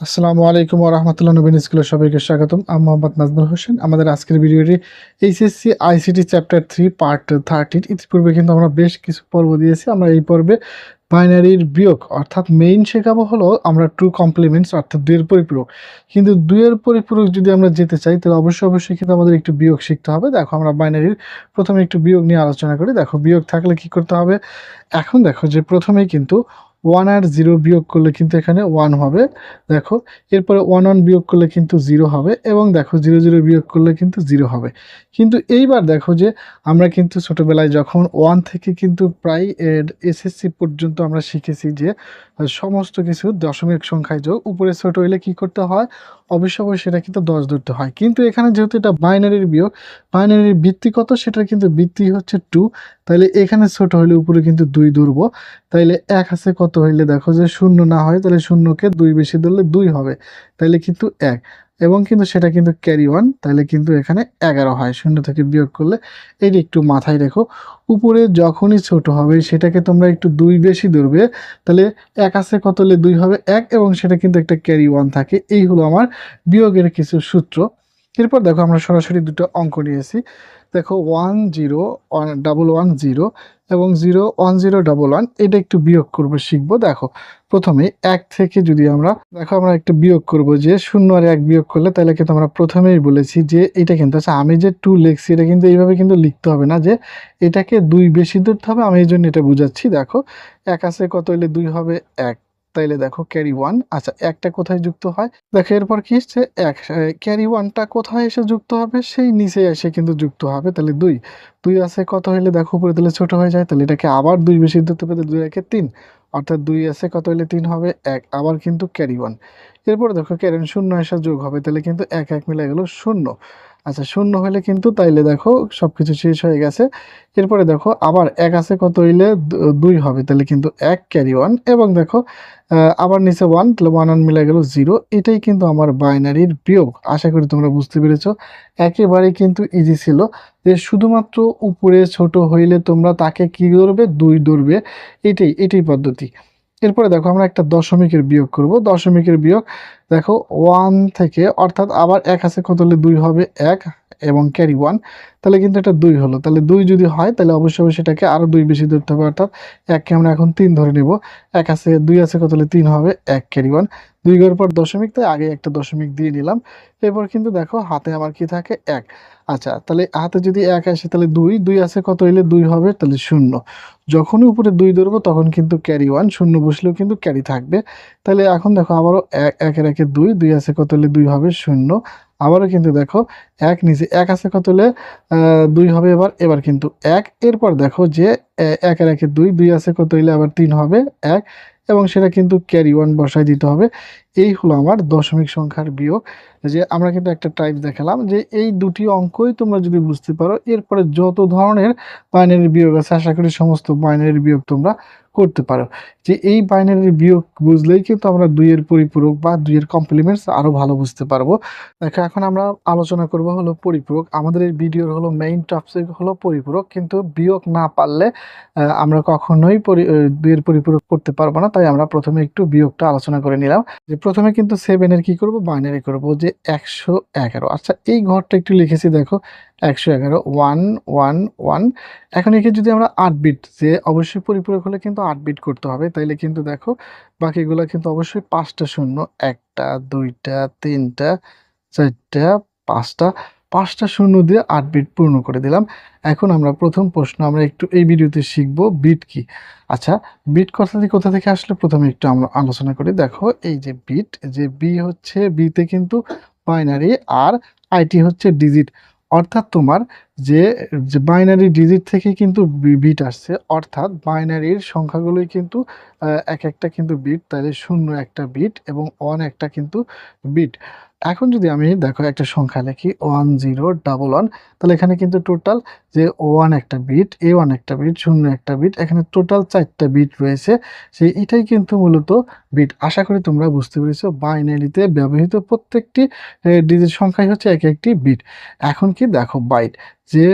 আসসালামু আলাইকুম রহমতুল্লাহ নবীন স্কুলের সবাইকে স্বাগতম। আমি মোহাম্মদ নাজমুল হোসেন। আমাদের আজকের ভিডিওটি HSC ICT chapter three, part thirteen. ইতিপূর্বে কিন্তু আমরা বেশ কিছু পর্ব দিয়েছি। আমরা এই পর্বে বাইনারির বিয়োগ, অর্থাৎ মেইন শেখাবো হলো আমরা ট্রু কমপ্লিমেন্টস অর্থাৎ দুইয়ের পরিপূরক। কিন্তু দুইয়ের পরিপূরক যদি আমরা যেতে চাই, তাহলে অবশ্যই অবশ্যই কিন্তু আমাদের একটু বিয়োগ শিখতে হবে। দেখো, আমরা বাইনারির প্রথমে একটু বিয়োগ নিয়ে আলোচনা করি। দেখো, বিয়োগ থাকলে কি করতে হবে? এখন দেখো যে প্রথমেই কিন্তু ওয়ান আর জিরো বিয়োগ করলে কিন্তু এখানে ওয়ান হবে। দেখো, এরপরে ওয়ান ওয়ান বিয়োগ করলে কিন্তু জিরো হবে এবং দেখো জিরো জিরো বিয়োগ করলে কিন্তু জিরো হবে। কিন্তু এইবার দেখো যে আমরা কিন্তু ছোটোবেলায় যখন ওয়ান থেকে কিন্তু প্রায় এসএসসি পর্যন্ত আমরা শিখেছি যে সমস্ত কিছু দশমিক সংখ্যায় যোগ, উপরে ছোট হইলে কি করতে হয়? অবশ্য অবশ্যই সেটা কিন্তু দশ ধরতে হয়। কিন্তু এখানে যেহেতু এটা বাইনারির বিয়োগ, বাইনারির ভিত্তি কত? সেটার কিন্তু ভিত্তি হচ্ছে টু তাহলে এখানে ছোট হইলে উপরে কিন্তু দুই ধরবো। তাইলে এক আছে কত হইলে দেখো যে শূন্য না হয় তাহলে শূন্যকে দুই বেশি ধরলে দুই হবে। তাইলে কিন্তু এক। এবং কিন্তু সেটা কিন্তু ক্যারি ওয়ান তাহলে কিন্তু এখানে এগারো হয়। শূন্য থেকে বিয়োগ করলে এইটা একটু মাথায় রেখো, উপরে যখনই ছোট হবে সেটাকে তোমরা একটু দুই বেশি ধরবে, তাহলে এক আছে কত হলে দুই হবে? এক, এবং সেটা কিন্তু একটা ক্যারি ওয়ান থাকে। এই হলো আমার বিয়োগের কিছু সূত্র। এরপর দেখো আমরা সরাসরি দুটো অঙ্ক নিয়েছি। দেখো one zero double one zero এবং zero, one zero, double one, এটা একটু বিয়োগ করব, শিখব। দেখো, প্রথমে এক থেকে যদি আমরা, দেখো আমরা একটা বিয়োগ করব, যে শূন্য আর এক বিয়োগ করলে তাহলে কিন্তু আমরা প্রথমেই বলেছি যে এটা কিন্তু আচ্ছা আমি যে টু লিখছি, এটা কিন্তু এইভাবে কিন্তু লিখতে হবে না, যে এটাকে দুই বেশি ধরতে হবে, আমি এই জন্য এটা বুঝাচ্ছি। দেখো, এক আছে কত হলে দুই হবে? এক। তাইলে দেখো ক্যারি ওয়ান আচ্ছা একটা কোথায় যুক্ত হয়? দেখো, এরপর কি এসছে এক ক্যারি ওয়ানটা কোথায় এসে যুক্ত হবে? সেই নিচে এসে কিন্তু যুক্ত হবে। তাহলে দুই। দুই আছে কত হইলে? দেখো, উপরে তাহলে ছোট হয়ে যায়। তাহলে এটাকে আবার দুই বেশি ধরতে তাহলে দুই একে তিন। অর্থাৎ দুই আছে কত হইলে? তিন হবে। এক, আবার কিন্তু ক্যারি ওয়ান এরপর দেখো ক্যারেন শূন্য এসে যোগ হবে। তাহলে কিন্তু এক এক মিলে গেল শূন্য। আচ্ছা শূন্য হলে কিন্তু তাইলে দেখো সব কিছু শেষ হয়ে গেছে। এরপরে দেখো আবার এক আছে, কত হইলে দুই হবে তাহলে কিন্তু এক ক্যারি ওয়ান এবং দেখো আবার নিচে ওয়ান তাহলে ওয়ান ওয়ান মিলে গেল জিরো এটাই কিন্তু আমার বাইনারির বিয়োগ, আশা করি তোমরা বুঝতে পেরেছ। একেবারেই কিন্তু ইজি ছিল যে শুধুমাত্র উপরে ছোট হইলে তোমরা তাকে কি ধরবে? দুই ধরবে। এটাই এটাই পদ্ধতি। এরপরে দেখো আমরা একটা দশমিকের বিয়োগ করব। দশমিকের বিয়োগ দেখো ওয়ান থেকে, অর্থাৎ আবার এক আছে কত হলে দুই হবে? এক এবং ক্যারি ওয়ান তাহলে কিন্তু এটা দুই হলো। তাহলে দুই যদি হয়, তাহলে অবশ্যই সেটাকে আরও দুই বেশি ধরতে হবে, অর্থাৎ এককে আমরা এখন তিন ধরে নেব। এক আছে, দুই আছে কত হলে তিন হবে? এক ক্যারি ওয়ান দুই ঘর পর দশমিক, তাই আগে একটা দশমিক দিয়ে নিলাম। এরপর কিন্তু দেখো হাতে আমার কি থাকে? এক। আচ্ছা তাহলে হাতে যদি এক আসে, তাহলে দুই দুই আছে কত হইলে দুই হবে? তাহলে শূন্য। যখনই উপরে দুই ধরবো, তখন কিন্তু ক্যারি ওয়ান শূন্য বসলেও কিন্তু ক্যারি থাকবে। তাহলে এখন দেখো, আবারও এক, একের একে দুই দুই আছে কত হলে দুই হবে? শূন্য। আবারও কিন্তু দেখো, এক নিচে, এক আছে কত হলে দুই হবে এবার। এবার কিন্তু এক, এরপর দেখো যে একের একে দুই দুই আছে কত হইলে আবার তিন হবে? এক। এবং সেটা কিন্তু ক্যারি ওয়ান বসায় দিতে হবে। এই হলো আমার দশমিক সংখ্যার বিয়োগ। যে আমরা কিন্তু একটা টাইপ দেখালাম যে এই দুটি অঙ্কই তোমরা যদি বুঝতে পারো, এরপরে যত ধরনের বাইনারি বিয়োগ আছে, আশা করি সমস্ত বাইনারি বিয়োগ তোমরা করতে পারো। যে এই বাইনারির বিয়োগ বুঝলেই কিন্তু আমরা দুইয়ের পরিপূরক বা দুইয়ের কমপ্লিমেন্টস আরও ভালো বুঝতে পারব। দেখো, এখন আমরা আলোচনা করব হলো পরিপূরক। আমাদের এই ভিডিওর হলো মেইন টপিক হলো পরিপূরক। কিন্তু বিয়োগ না পারলে আমরা কখনোই দুইয়ের পরিপূরক করতে পারব না। তাই আমরা প্রথমে একটু বিয়োগটা আলোচনা করে নিলাম। যে প্রথমে কিন্তু সেভেনের কি করব? বাইনারি করব। যে একশো এগারো। আচ্ছা এই ঘরটা একটু লিখেছি, দেখো। একশো এগারো, ওয়ান ওয়ান ওয়ান। এখন একে যদি আমরা আট বিট যে অবশ্যই পরিপূরক হলে কিন্তু আট বিট করতে হবে, তাইলে কিন্তু দেখো বাকিগুলো কিন্তু অবশ্যই পাঁচটা শূন্য, একটা, দুইটা, তিনটা, চারটা, পাঁচটা পাঁচটা শূন্য দিয়ে আট বিট পূর্ণ করে দিলাম। এখন আমরা প্রথম প্রশ্ন, আমরা একটু এই ভিডিওতে শিখব বিট কি। আচ্ছা বিট কথা থেকে, কোথা থেকে আসলে প্রথমে একটু আমরা আলোচনা করি। দেখো, এই যে বিট যে বি হচ্ছে বিতে কিন্তু বাইনারি আর আইটি হচ্ছে ডিজিট অর্থাৎ তোমার যে বাইনারি ডিজিট থেকে কিন্তু বিট আসছে, অর্থাৎ বাইনারির সংখ্যাগুলোই কিন্তু এক একটা কিন্তু বিট তাহলে শূন্য একটা বিট এবং অন একটা কিন্তু বিট এখন যদি আমি দেখো একটা সংখ্যা লিখি ওয়ান জিরো ডাবল ওয়ান তাহলে এখানে কিন্তু টোটাল যে ওয়ান একটা বিট এ ওয়ান একটা বিট শূন্য একটা বিট এখানে টোটাল চারটা বিট রয়েছে। সেই এটাই কিন্তু মূলত বিট আশা করি তোমরা বুঝতে পেরেছ বাইনারিতে ব্যবহৃত প্রত্যেকটি ডিজিট সংখ্যাই হচ্ছে এক একটি বিট এখন কি দেখো বাইট যে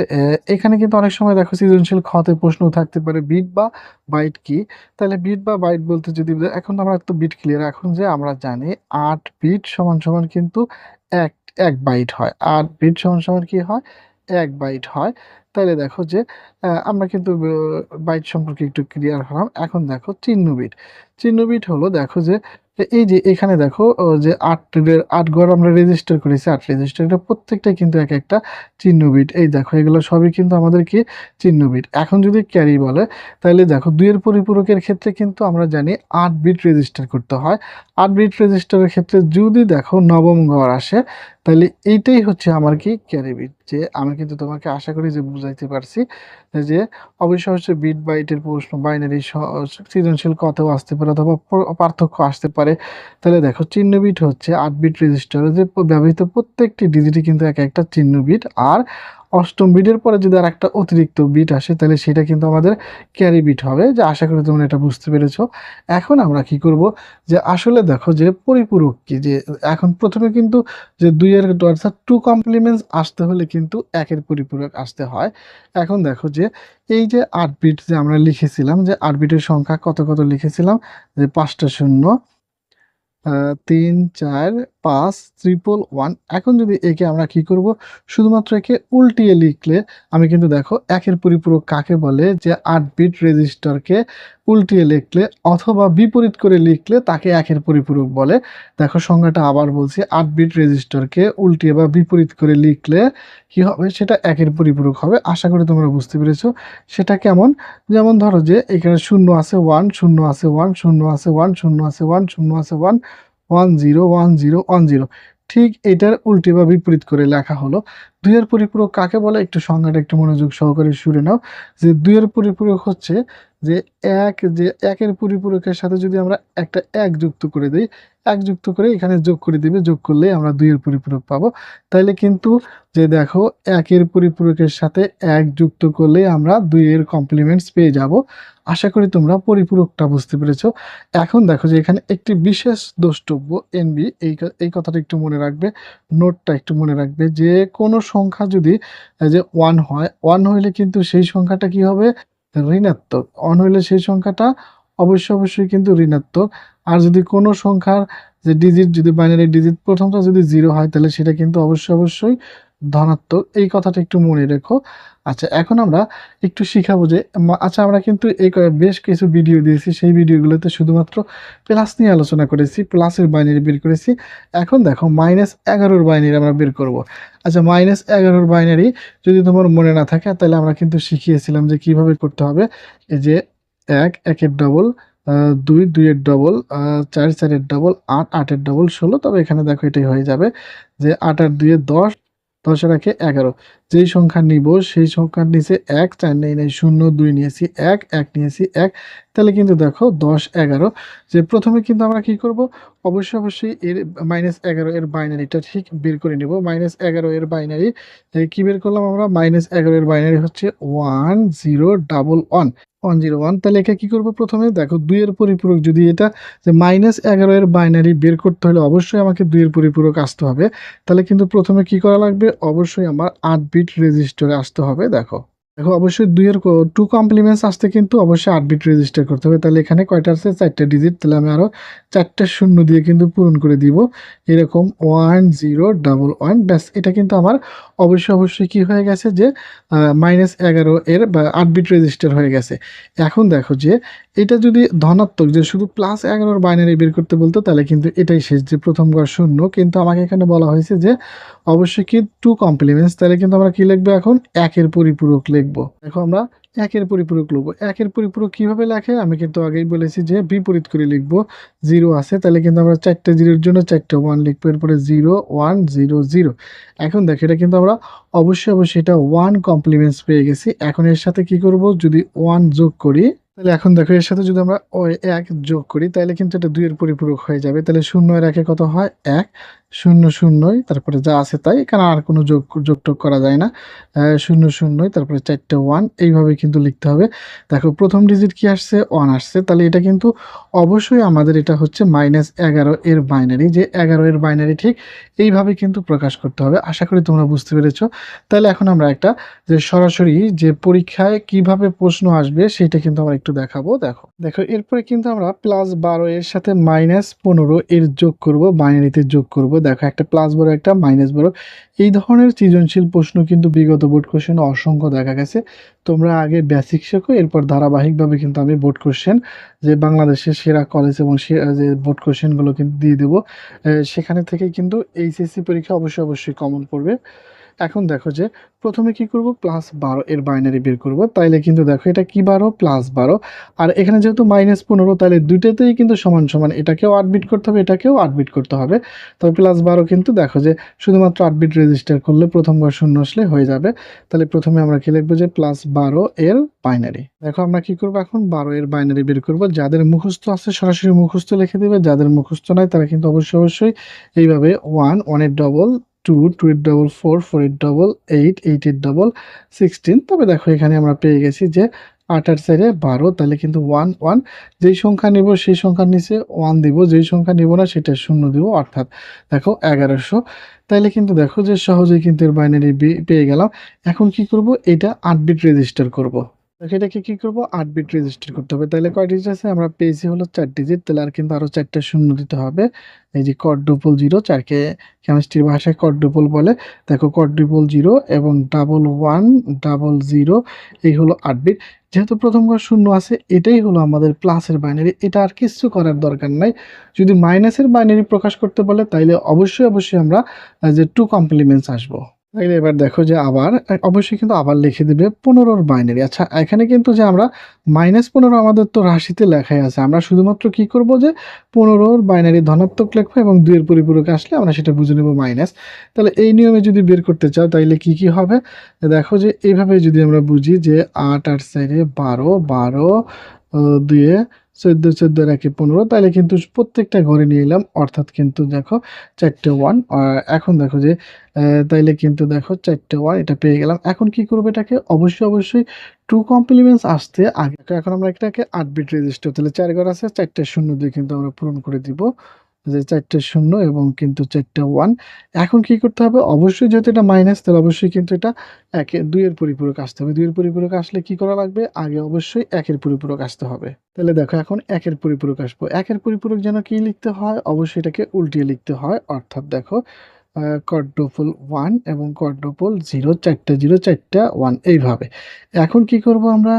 এখানে কিন্তু অনেক সময় দেখো সৃজনশীল খতে প্রশ্ন থাকতে পারে বিট বা বাইট কি। তাহলে বিট বা বাইট বলতে যদি এখন আমরা তো বিট ক্লিয়ার এখন যে আমরা জানি আট বিট সমান সমান কিন্তু এক এক বাইট হয়। আট বিট সমান সমান কি হয়? এক বাইট হয়। তাহলে দেখো যে আমরা কিন্তু বাইট সম্পর্কে একটু ক্লিয়ার হলাম। এখন দেখো চিহ্ন বিট চিহ্ন বিট হলো দেখো যে এই যে এখানে দেখো যে আট আট ঘর আমরা রেজিস্টার করেছি। আট রেজিস্টার এটা প্রত্যেকটাই কিন্তু এক একটা চিহ্ন বিট এই দেখো, এগুলো সবই কিন্তু আমাদের কি? চিহ্ন বিট এখন যদি ক্যারি বলে তাহলে দেখো দুইয়ের পরিপূরকের ক্ষেত্রে কিন্তু আমরা জানি আট বিট রেজিস্টার করতে হয়। আট বিট রেজিস্টারের ক্ষেত্রে যদি দেখো নবম ঘর আসে তাহলে এইটাই হচ্ছে আমার কি ক্যারি বিট যে আমি কিন্তু তোমাকে আশা করি যে বুঝাইতে পারছি, যে হচ্ছে বিট বাইটের প্রশ্ন বাইনারি সৃজনশীল কথাও আসতে পারে অথবা পার্থক্য আসতে পারে। তাহলে দেখো, চিহ্ন বিট হচ্ছে আট বিট রেজিস্টারে যে ব্যবহৃত প্রত্যেকটি ডিজিটই কিন্তু এক একটা চিহ্ন বিট আর অষ্টম বিটের পরে যদি আর একটা অতিরিক্ত বিট আসে, তাহলে সেটা কিন্তু আমাদের ক্যারি বিট হবে। যে আশা করি তোমরা এটা বুঝতে পেরেছ। এখন আমরা কি করব? যে আসলে দেখো যে পরিপূরক কি, যে এখন প্রথমে কিন্তু যে দুইয়ের অর্থাৎ টু কমপ্লিমেন্টস আসতে হলে কিন্তু একের পরিপূরক আসতে হয়। এখন দেখো যে এই যে আট বিট যে আমরা লিখেছিলাম, যে আট বিটের সংখ্যা কত কত লিখেছিলাম? যে পাঁচটা শূন্য তিন, চার পাঁচ ত্রিপল ওয়ান এখন যদি একে আমরা কি করব? শুধুমাত্র একে উল্টিয়ে লিখলে, আমি কিন্তু দেখো একের পরিপূরক কাকে বলে? যে আট বিট রেজিস্টারকে উল্টিয়ে লিখলে অথবা বিপরীত করে লিখলে তাকে একের পরিপূরক বলে। দেখো সংজ্ঞাটা আবার বলছি, আট বিট রেজিস্টারকে উল্টিয়ে বা বিপরীত করে লিখলে কি হবে? সেটা একের পরিপূরক হবে। আশা করি তোমরা বুঝতে পেরেছ। সেটা কেমন? যেমন ধরো যে এখানে শূন্য আছে ওয়ান শূন্য আছে ওয়ান শূন্য আছে ওয়ান শূন্য আছে ওয়ান শূন্য আছে one one zero one zero one zero ঠিক এটার উল্টে বা বিপরীত করে লেখা হলো, দুইয়ের পরিপূরক কাকে বলে? একটু সংজ্ঞাটা একটু মনোযোগ সহকারে শুনে নাও। যে দুইয়ের পরিপূরক হচ্ছে যে এক, যে একের পরিপূরকের সাথে যদি আমরা একটা এক যুক্ত করে দিই, এক যুক্ত করে এখানে যোগ করে দিবে, যোগ করলে আমরা দুইয়ের পরিপূরক পাবো। তাইলে কিন্তু যে দেখো, একের পরিপূরকের সাথে এক যুক্ত করলে আমরা দুইয়ের কমপ্লিমেন্টস পেয়ে যাব। আশা করি তোমরা পরিপূরকটা বুঝতে পেরেছ। এখন দেখো যে এখানে একটি বিশেষ দ্রষ্টব্য এনবি এই এই কথাটা একটু মনে রাখবে, নোটটা একটু মনে রাখবে যে কোনো সংখ্যা যদি যে ওয়ান হয় ওয়ান হইলে কিন্তু সেই সংখ্যাটা কি হবে? ঋণাত্মক। অন হইলে সেই সংখ্যাটা অবশ্যই অবশ্যই কিন্তু ঋণাত্মক। আর যদি কোনো সংখ্যার যে ডিজিট যদি বাইনারি ডিজিট প্রথমটা যদি জিরো হয়, তাহলে সেটা কিন্তু অবশ্যই অবশ্যই ধনাত্মক, এই কথাটা একটু মনে রেখো। আচ্ছা এখন আমরা একটু শিখাবো যে আচ্ছা আমরা কিন্তু এই বেশ কিছু ভিডিও দিয়েছি, সেই ভিডিওগুলোতে শুধুমাত্র প্লাস নিয়ে আলোচনা করেছি প্লাসের বাইনারি বের করেছি। এখন দেখো মাইনাস এগারোর বাইনারি আমরা বের করব। আচ্ছা মাইনাস এগারোর বাইনারি যদি তোমার মনে না থাকে, তাহলে আমরা কিন্তু শিখিয়েছিলাম যে কীভাবে করতে হবে। এই যে এক, একের ডবল দুই, দুইয়ের ডবল চার, চারের ডবল আট, আটের ডবল ষোলো। তবে এখানে দেখো এটাই হয়ে যাবে যে আট আর দুইয়ে দশ দশের একে এগারো। যেই সংখ্যা নিব, সেই সংখ্যার নিচে এক, চার নেই নেই শূন্য, দুই নিয়েছি এক এক নিয়েছি এক। তাহলে কিন্তু দেখো দশ, এগারো। যে প্রথমে কিন্তু আমরা কি করব? অবশ্যই অবশ্যই এর মাইনাস এগারো এর বাইনারিটা ঠিক বের করে নিব। মাইনাস এগারো এর বাইনারি কি বের করলাম আমরা? মাইনাস এগারো এর বাইনারি হচ্ছে one zero double one one zero one তাহলে একে কী করব প্রথমে? দেখো, দুইয়ের পরিপূরক যদি এটা, যে মাইনাস এগারোয়ের বাইনারি বের করতে হলে অবশ্যই আমাকে দুইয়ের পরিপূরক আসতে হবে। তাহলে কিন্তু প্রথমে কি করা লাগবে? অবশ্যই আমার আট বিট রেজিস্টরে আসতে হবে, দেখো। দেখো, অবশ্যই দুইয়ের টু কমপ্লিমেন্টস আসতে কিন্তু অবশ্যই আট বিট রেজিস্টার করতে হবে। তাহলে এখানে কয়টা আছে? চারটে ডিজিট তাহলে আমি আরও চারটে শূন্য দিয়ে কিন্তু পূরণ করে দিব। এরকম ওয়ান জিরো ডাবল ওয়ান ব্যাস, এটা কিন্তু আমার অবশ্যই অবশ্যই কি হয়ে গেছে যে মাইনাস এগারো এর বা আট বিট রেজিস্টার হয়ে গেছে। এখন দেখো যে, এটা যদি ধনাত্মক, যে শুধু প্লাস এগারোর বাইনারি বের করতে বলতো, তাহলে কিন্তু এটাই শেষ, যে প্রথম ঘর শূন্য। কিন্তু আমাকে এখানে বলা হয়েছে যে অবশ্যই কি টু কমপ্লিমেন্টস তাহলে কিন্তু আমরা কি লিখব এখন? একের পরিপূরক লিখব। দেখো আমরা একের পরিপূরক লিখব। একের পরিপূরক কীভাবে লেখে? আমি কিন্তু আগেই বলেছি যে বিপরীত করে লিখব। জিরো আছে, তাহলে কিন্তু আমরা চারটে জিরোর জন্য চারটে ওয়ান লিখব। এরপরে জিরো ওয়ান জিরো জিরো। এখন দেখো, এটা কিন্তু আমরা অবশ্যই অবশ্যই এটা ওয়ান কমপ্লিমেন্টস পেয়ে গেছি। এখন এর সাথে কি করব? যদি ওয়ান যোগ করি, তাহলে এখন দেখো, এর সাথে যদি আমরা এক যোগ করি, তাহলে কিন্তু এটা দুইয়ের পরিপূরক হয়ে যাবে। তাহলে শূন্য এর একে কত হয়? এক। শূন্য শূন্যই, তারপরে যা আছে তাই এখানে আর কোনো যোগ যোগ যোগটোগ করা যায় না? শূন্য শূন্যই, তারপরে চারটে ওয়ান এইভাবে কিন্তু লিখতে হবে। দেখো, প্রথম ডিজিট কি আসছে? ওয়ান আসছে। তাহলে এটা কিন্তু অবশ্যই আমাদের এটা হচ্ছে মাইনাস এগারো এর বাইনারি যে এগারো এর বাইনারি ঠিক এইভাবে কিন্তু প্রকাশ করতে হবে। আশা করি তোমরা বুঝতে পেরেছ। তাহলে এখন আমরা একটা যে সরাসরি যে পরীক্ষায় কীভাবে প্রশ্ন আসবে সেটা কিন্তু আমরা একটু দেখাবো। দেখো দেখো, এরপরে কিন্তু আমরা প্লাস বারো এর সাথে মাইনাস পনেরো এর যোগ করব বাইনারিতে যোগ করব। দেখো, একটা প্লাস বড়, একটা মাইনাস বড়। এই ধরনের সৃজনশীল প্রশ্ন কিন্তু বিগত বোর্ড কোশ্চেন অসংখ্য দেখা গেছে। তোমরা আগে বেসিক শেখো, এরপর ধারাবাহিকভাবে কিন্তু আমি বোর্ড কোশ্চেন যে বাংলাদেশের সেরা কলেজ এবং যে বোর্ড কোশ্চেনগুলো কিন্তু দিয়ে দেবো। সেখানে থেকে কিন্তু এইচএসসি পরীক্ষা অবশ্যই অবশ্যই কমন পড়বে। এখন দেখো যে প্রথমে কি করব? প্লাস বারো এর বাইনারি বের করব। তাইলে কিন্তু দেখো এটা কি বারো? প্লাস বারো। আর এখানে যেহেতু মাইনাস পনেরো তাহলে দুইটাতেই কিন্তু সমান সমান। এটাকেও আট বিট করতে হবে, এটাকেও আট বিট করতে হবে। তবে প্লাস বারো কিন্তু দেখো যে শুধুমাত্র আট বিট রেজিস্টার করলে প্রথমবার শূন্য আসলে হয়ে যাবে। তাহলে প্রথমে আমরা কি লিখব যে প্লাস বারো এর বাইনারি দেখো আমরা কি করব এখন? বারো এর বাইনারি বের করব। যাদের মুখস্থ আছে, সরাসরি মুখস্থ লিখে দেবে। যাদের মুখস্থ নাই, তারা কিন্তু অবশ্যই অবশ্যই এইভাবে ওয়ান ওয়ানের double two two eight double four four eight double eight eight eight double sixteen তবে দেখো, এখানে আমরা পেয়ে গেছি যে আট আট সাইডে বারো, তাহলে কিন্তু ওয়ান ওয়ান যেই সংখ্যা নিব, সেই সংখ্যার নিচে ওয়ান দিব, যেই সংখ্যা নেব না, সেটা শূন্য দিব, অর্থাৎ দেখো এগারোশো। তাইলে কিন্তু দেখো যে সহজেই কিন্তু এর বাইনারি পেয়ে গেলাম। এখন কি করব? এটা আট বিট রেজিস্টার করব। এটাকে কি করব? আট বিট রেজিস্টার করতে হবে। তাহলে কয় ডিজিট আছে? আমরা পেয়েছি হলো চার ডিজিট তাহলে আর কিন্তু আরও চারটা শূন্য দিতে হবে। এই যে কড্ডুপল জিরো চারকে কেমিস্ট্রির ভাষায় কড্ডুপল বলে। দেখো কড্ডুপল জিরো এবং ডাবল ওয়ান ডাবল জিরো এই হলো আট বিট যেহেতু প্রথম ঘর শূন্য আছে, এটাই হলো আমাদের প্লাসের বাইনারি এটা আর কিছু করার দরকার নাই। যদি মাইনাসের বাইনারি প্রকাশ করতে বলে, তাইলে অবশ্যই অবশ্যই আমরা যে টু কমপ্লিমেন্টস আসব। তাইলে এবার দেখো যে আবার অবশ্যই কিন্তু আবার লিখে দিবে পনেরোর বাইনারি আচ্ছা এখানে কিন্তু যে আমরা মাইনাস পনেরো আমাদের তো রাশিতে লেখাই আছে। আমরা শুধুমাত্র কি করব যে পনেরোর বাইনারি ধনাত্মক লিখব এবং দুইয়ের পরিপূরক আসলে আমরা সেটা বুঝে নেব মাইনাস তাহলে এই নিয়মে যদি বের করতে চাও, তাইলে কি কি হবে? দেখো যে এইভাবে যদি আমরা বুঝি যে আট আট সাইডে বারো বারো দুয়ে চোদ্দ চোদ্দ রাখি পনেরো। তাহলে কিন্তু প্রত্যেকটা ঘরে নিয়ে এলাম, অর্থাৎ কিন্তু দেখো চারটে ওয়ান এখন দেখো যে তাইলে কিন্তু দেখো চারটে ওয়ান এটা পেয়ে গেলাম। এখন কি করব এটাকে? অবশ্যই অবশ্যই টু কমপ্লিমেন্টস আসতে আগে। এখন আমরা এটাকে আট বিট রেজিস্টার তাহলে চার ঘর আছে, চারটে শূন্য দিয়ে কিন্তু আমরা পূরণ করে দিব। যে চারটে শূন্য এবং কিন্তু চারটে ওয়ান এখন কি করতে হবে? অবশ্যই যেহেতু এটা মাইনাস তাহলে অবশ্যই কিন্তু এটা একে, দুইয়ের পরিপূরক আসতে হবে। দুইয়ের পরিপূরক আসলে কি করা লাগবে? আগে অবশ্যই একের পরিপূরক আসতে হবে। তাহলে দেখো, এখন একের পরিপূরক আসব। একের পরিপূরক যেন কি লিখতে হয়? অবশ্যই এটাকে উল্টিয়ে লিখতে হয়। অর্থাৎ দেখো কড্ডোফুল ওয়ান এবং কড্ডোফুল জিরো চারটা জিরো চারটা ওয়ান এইভাবে। এখন কি করব আমরা?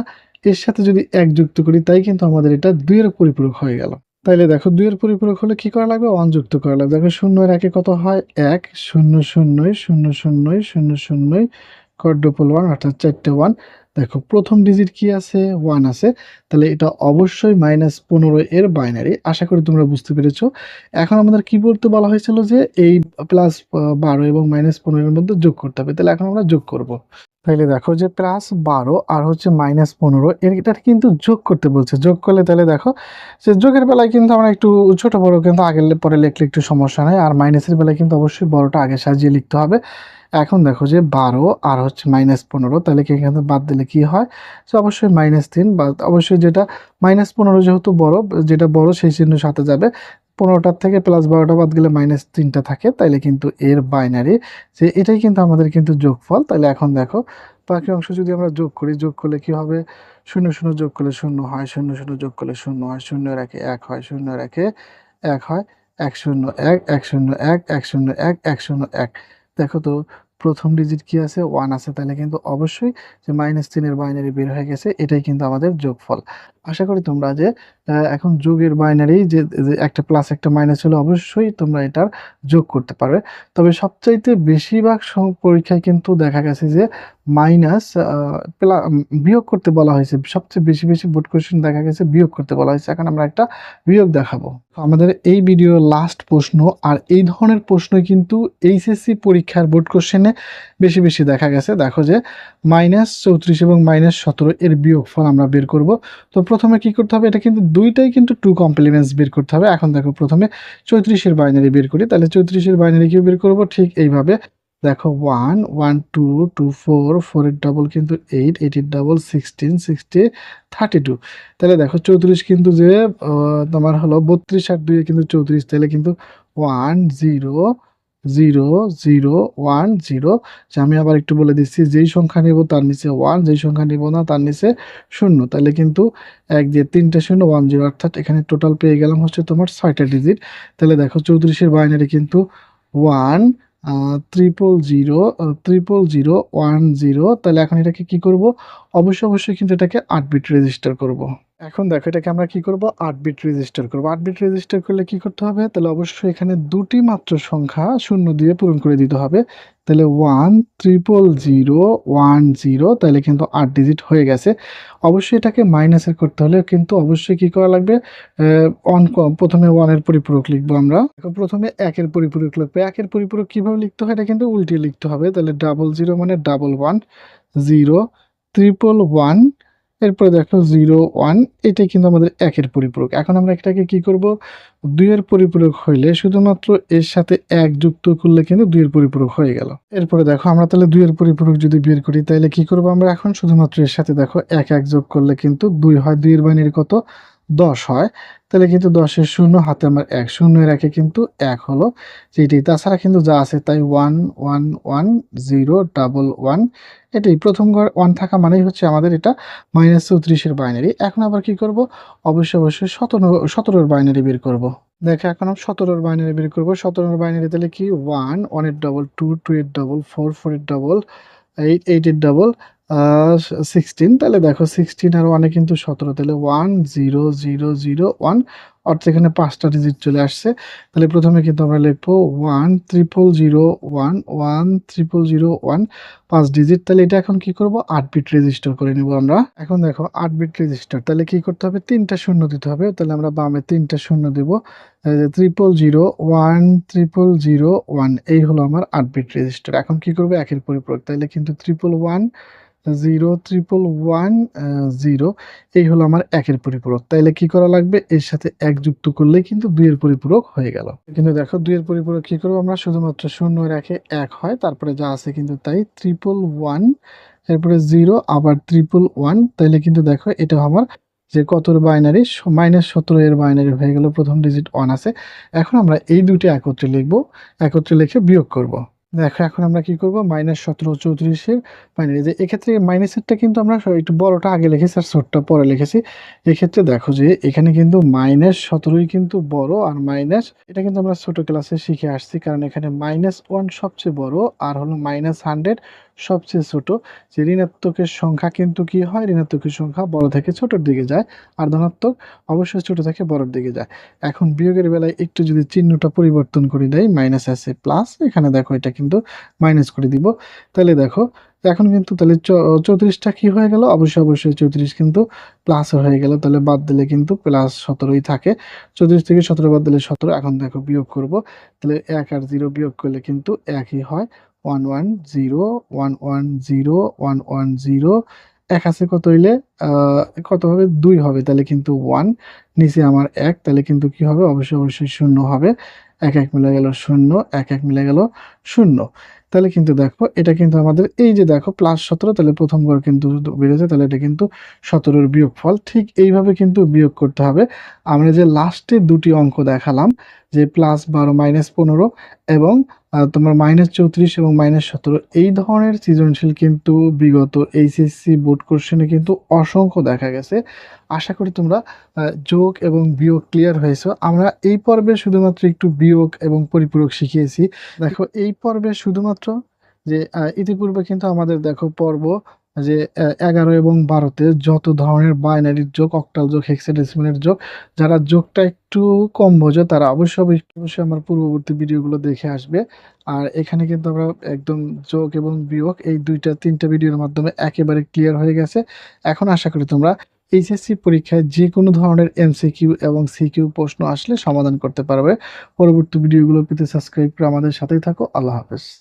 এর সাথে যদি এক যুক্ত করি, তাই কিন্তু আমাদের এটা দুইয়ের পরিপূরক হয়ে গেল। তাইলে দেখো দুইয়ের পরিপূরক হলে কি করা লাগবে? ওয়ান যুক্ত করা লাগবে। দেখো শূন্য এর একে কত হয়? এক, শূন্য শূন্যই শূন্য শূন্যই শূন্য শূন্যই কড্ডোপল ওয়ান অর্থাৎ চারটে ওয়ান দেখো প্রথম ডিজিট কি আছে? ওয়ান আছে। তাহলে এটা অবশ্যই মাইনাস পনেরো এর বাইনারি আশা করি তোমরা বুঝতে পেরেছ। এখন আমাদের কি বলতে বলা হয়েছিল যে এই প্লাস বারো এবং মাইনাস পনেরোর মধ্যে যোগ করতে হবে। তাহলে এখন আমরা যোগ করব। তাইলে দেখো যে প্লাস বারো আর হচ্ছে মাইনাস পনেরো, এর এটা কিন্তু যোগ করতে বলছে। যোগ করলে তাহলে দেখো যে যোগের বেলায় কিন্তু আমরা একটু ছোটো বড়ো কিন্তু আগের পরে লিখলে একটু সমস্যা নেই। আর মাইনাসের বেলায় কিন্তু অবশ্যই বড়োটা আগে সাজিয়ে লিখতে হবে। এখন দেখো যে বারো আর হচ্ছে মাইনাস পনেরো, তাহলে কি এখানে বাদ দিলে কি হয়? সে অবশ্যই মাইনাস তিন বা অবশ্যই যেটা মাইনাস পনেরো যেহেতু বড়, যেটা বড় সেই চিহ্ন সাথে যাবে। পনেরোটার থেকে প্লাস বারোটা বাদ গেলে মাইনাস তিনটা থাকে, তাইলে কিন্তু এর বাইনারি যে এটাই কিন্তু আমাদের কিন্তু যোগফল। তাহলে এখন দেখো, বাকি অংশ যদি আমরা যোগ করি, যোগ করলে কি হবে? শূন্য শূন্য যোগ করলে শূন্য হয়, শূন্য শূন্য যোগ করলে শূন্য হয়, শূন্য রেখে এক হয়, শূন্য রাখে এক হয়, এক শূন্য এক এক শূন্য এক এক শূন্য এক এক শূন্য এক। দেখো তো প্রথম ডিজিট কি আছে? ওয়ান আছে। তাহলে কিন্তু অবশ্যই যে মাইনাস তিনের বাইনারি বের হয়ে গেছে, এটাই কিন্তু আমাদের যোগফল। আশা করি তোমরা যে এখন যোগের বাইনারি যে একটা প্লাস একটা মাইনাস হলে অবশ্যই তোমরা এটার যোগ করতে পারবে। তবে সবচাইতে বেশিরভাগ পরীক্ষায় কিন্তু দেখা গেছে যে মাইনাস বিয়োগ করতে বলা হয়েছে। সবচেয়ে বেশি বেশি বোর্ড কোয়েশ্চেন দেখা গেছে, বিয়োগ করতে বলা হয়েছে। এখন আমরা একটা বিয়োগ দেখাবো। আমাদের এই ভিডিওর লাস্ট প্রশ্ন, আর এই ধরনের প্রশ্ন কিন্তু এইচএসসি পরীক্ষার বোর্ড কোশ্চেনে বেশি বেশি দেখা গেছে। দেখো যে মাইনাস চৌত্রিশ এবং মাইনাস সতেরো এর বিয়োগফল আমরা বের করব। তো প্রথমে কি করতে হবে? এটা কিন্তু দুইটাই কিন্তু টু কমপ্লিমেন্টস বের করতে হবে। এখন দেখো প্রথমে চৌত্রিশের বাইনারি বের করি। তাহলে চৌত্রিশের বাইনারি কেউ বের করব? ঠিক এইভাবে। দেখো one one two two four ফোরের ডাবল কিন্তু এইট এইটের double sixteen sixty thirty two তাহলে দেখো চৌত্রিশ কিন্তু যে তোমার হলো বত্রিশ আর দুই কিন্তু চৌত্রিশ। তাহলে কিন্তু one zero zero zero one zero যে আমি আবার একটু বলে দিচ্ছি, যেই সংখ্যা নেব তার নিচে ওয়ান যেই সংখ্যা নেব না তার নিচে শূন্য। তাহলে কিন্তু এক দিয়ে তিনটে শূন্য ওয়ান জিরো অর্থাৎ এখানে টোটাল পেয়ে গেলাম হচ্ছে তোমার ছয়টা ডিজিট তাহলে দেখো চৌত্রিশের বাইনারি কিন্তু one triple zero triple zero one zero তাহলে এখন এটাকে কি করব? অবশ্যই অবশ্যই কিন্তু এটাকে আট বিট রেজিস্টার করব। এখন দেখো, এটাকে আমরা কি করব? আট বিট রেজিস্টার করব। আটবিট রেজিস্টার করলে কি করতে হবে? তাহলে অবশ্যই এখানে দুটি মাত্র সংখ্যা শূন্য দিয়ে পূরণ করে দিতে হবে। তাহলে one triple zero one zero তাহলে কিন্তু আট ডিজিট হয়ে গেছে। অবশ্যই এটাকে মাইনাসের করতে হলে কিন্তু অবশ্যই কি করা লাগবে? অন প্রথমে ওয়ানের পরিপূরক লিখব আমরা। প্রথমে একের পরিপূরক লিখব একের পরিপূরক কীভাবে লিখতে হয়? এটা কিন্তু উল্টে লিখতে হবে। তাহলে ডাবল জিরো মানে double one zero triple one এরপরে দেখো জিরো ওয়ান, এটাই কিন্তু আমাদের একের পরিপূরক। এখন আমরা এটাকে কি করব? দুইয়ের পরিপূরক হইলে শুধুমাত্র এর সাথে এক যুক্ত করলে কিন্তু দুইয়ের পরিপূরক হয়ে গেল। এরপরে দেখো, আমরা তাহলে দুইয়ের পরিপূরক যদি বের করি, তাহলে কি করব আমরা এখন? শুধুমাত্র এর সাথে দেখো, এক এক যোগ করলে কিন্তু দুই হয়। দুইয়ের বাইনের কত? দশ হয়, তাহলে কিন্তু দশের শূন্য, হাতে আমার এক শূন্য একে কিন্তু এক হলো যেটি তাছাড়া কিন্তু যা আছে তাই one one one zero double one এটাই প্রথম ঘর ওয়ান থাকা মানেই হচ্ছে আমাদের এটা মাইনাস চৌত্রিশের বাইনারি এখন আবার কি করব? অবশ্যই অবশ্যই সতেরো, সতেরোর বাইনারি বের করব। দেখে, এখন আমি সতেরোর বাইনারি বের করব। সতেরোর বাইনারি তাহলে কি? ওয়ান ওয়ানের ডবল টু টু এর ডবল ফোর ফোর এর ডবল এইট এইট এর ডবল সিক্সটিন তাহলে দেখো সিক্সটিন আর ওয়ানে কিন্তু সতেরো, তাহলে one zero zero zero one অর্থাৎ এখানে পাঁচটা ডিজিট চলে আসছে। তাহলে প্রথমে কিন্তু আমরা লিখব one triple zero one one triple zero one পাঁচ ডিজিট তাহলে এটা এখন কি করব? আট বিট রেজিস্টার করে নিব আমরা। এখন দেখো আট বিট রেজিস্টার তাহলে কি করতে হবে? তিনটা শূন্য দিতে হবে। তাহলে আমরা বামে তিনটা শূন্য দেব। Triple zero one triple zero one এই হলো আমার আট বিট রেজিস্টার এখন কি করব? একের পরিপূরক। তাহলে কিন্তু triple one zero triple one zero, এই হলো আমার একের পরিপূরক। তাইলে কি করা লাগবে? এর সাথে এক যুক্ত করলেই কিন্তু দুইয়ের পরিপূরক হয়ে গেল। কিন্তু দেখো, দুইয়ের পরিপূরক কি করব আমরা? শুধুমাত্র শূন্য রেখে এক হয়, তারপরে যা আছে কিন্তু তাই ট্রিপল ওয়ান এরপরে জিরো, আবার ট্রিপল ওয়ান তাইলে কিন্তু দেখো এটা আমার যে কতর বাইনারি মাইনাস সতেরো এর বাইনারি হয়ে গেল, প্রথম ডিজিট ওয়ান আছে। এখন আমরা এই দুটি একত্রে লিখব, একত্রে লিখে বিয়োগ করব। দেখো, এখন আমরা কি করব? মাইনাস সতেরো চৌত্রিশের বাইনারি যে এক্ষেত্রে মাইনাসেরটা কিন্তু আমরা একটু বড়টা আগে লিখেছি আর ছোটটা পরে লিখেছি। এক্ষেত্রে দেখো যে এখানে কিন্তু মাইনাস সতেরোই কিন্তু বড় আর মাইনাস এটা কিন্তু আমরা ছোট ক্লাসে শিখে আসছি, কারণ এখানে মাইনাস ওয়ান সবচেয়ে বড় আর হলো মাইনাস হান্ড্রেড সবচেয়ে ছোট। যে ঋণাত্মকের সংখ্যা কিন্তু কি হয়? ঋণাত্মকের সংখ্যা বড় থেকে ছোটর দিকে যায় আর ধনাত্মক অবশ্যই ছোট থেকে বড়র দিকে যায়। এখন বিয়োগের বেলায় একটু যদি চিহ্নটা পরিবর্তন করে দেয় মাইনাস আছে প্লাস এখানে দেখো এটা কিন্তু মাইনাস করে দিব। তাহলে দেখো, এখন কিন্তু তাহলে চৌত্রিশটা কি হয়ে গেল? অবশ্যই অবশ্যই চৌত্রিশ কিন্তু প্লাস হয়ে গেল। তাহলে বাদ দিলে কিন্তু প্লাস সতেরোই থাকে। চৌত্রিশ থেকে সতেরো বাদ দিলে সতেরো, এখন দেখো বিয়োগ করব। তাহলে এক আর জিরো বিয়োগ করলে কিন্তু একই হয়। One one zero one one zero one one zero এক আছে কত হইলে? কত হবে? দুই হবে। তাহলে কিন্তু ওয়ান নিচে আমার এক। তাহলে কিন্তু কি হবে? অবশ্যই অবশ্যই শূন্য হবে। এক এক মিলে গেল শূন্য, এক এক মিলে গেল শূন্য। তাহলে কিন্তু দেখো, এটা কিন্তু আমাদের এই যে দেখো প্লাস সতেরো, তাহলে প্রথম ঘর কিন্তু বেড়েছে তাহলে এটা কিন্তু সতেরোর বিয়োগ ফল ঠিক এইভাবে কিন্তু বিয়োগ করতে হবে। আমরা যে লাস্টে দুটি অঙ্ক দেখালাম, যে প্লাস বারো মাইনাস পনেরো এবং তোমার মাইনাস চৌত্রিশ এবং মাইনাস সতেরো, এই ধরনের সৃজনশীল কিন্তু বিগত এইচএসসি বোর্ড কোশ্চেনে কিন্তু অসংখ্য দেখা গেছে। আশা করি তোমরা যোগ এবং বিয়োগ ক্লিয়ার হয়েছে। আমরা এই পর্বে শুধুমাত্র একটু বিয়োগ এবং পরিপূরক শিখিয়েছি। দেখো, এই পর্বে শুধুমাত্র যে ইতিপূর্বে কিন্তু আমাদের দেখো পর্ব যে এগারো এবং বারোতে যত ধরনের বাইনারির যোগ অক্টাল যোগ হেক্সাডেসিমালের যোগ, যারা যোগটা একটু কম বোঝে, তারা অবশ্যই অবশ্যই আমার পূর্ববর্তী ভিডিওগুলো দেখে আসবে। আর এখানে কিন্তু আমরা একদম যোগ এবং বিয়োগ এই দুইটা, তিনটা ভিডিওর মাধ্যমে একেবারে ক্লিয়ার হয়ে গেছে। এখন আশা করি তোমরা এইচএসসি পরীক্ষায় যে কোনো ধরনের এমসিকিউ এবং সিকিউ প্রশ্ন আসলে সমাধান করতে পারবে। পরবর্তী ভিডিওগুলো পেতে সাবস্ক্রাইব করে আমাদের সাথেই থাকো। আল্লাহ হাফেজ।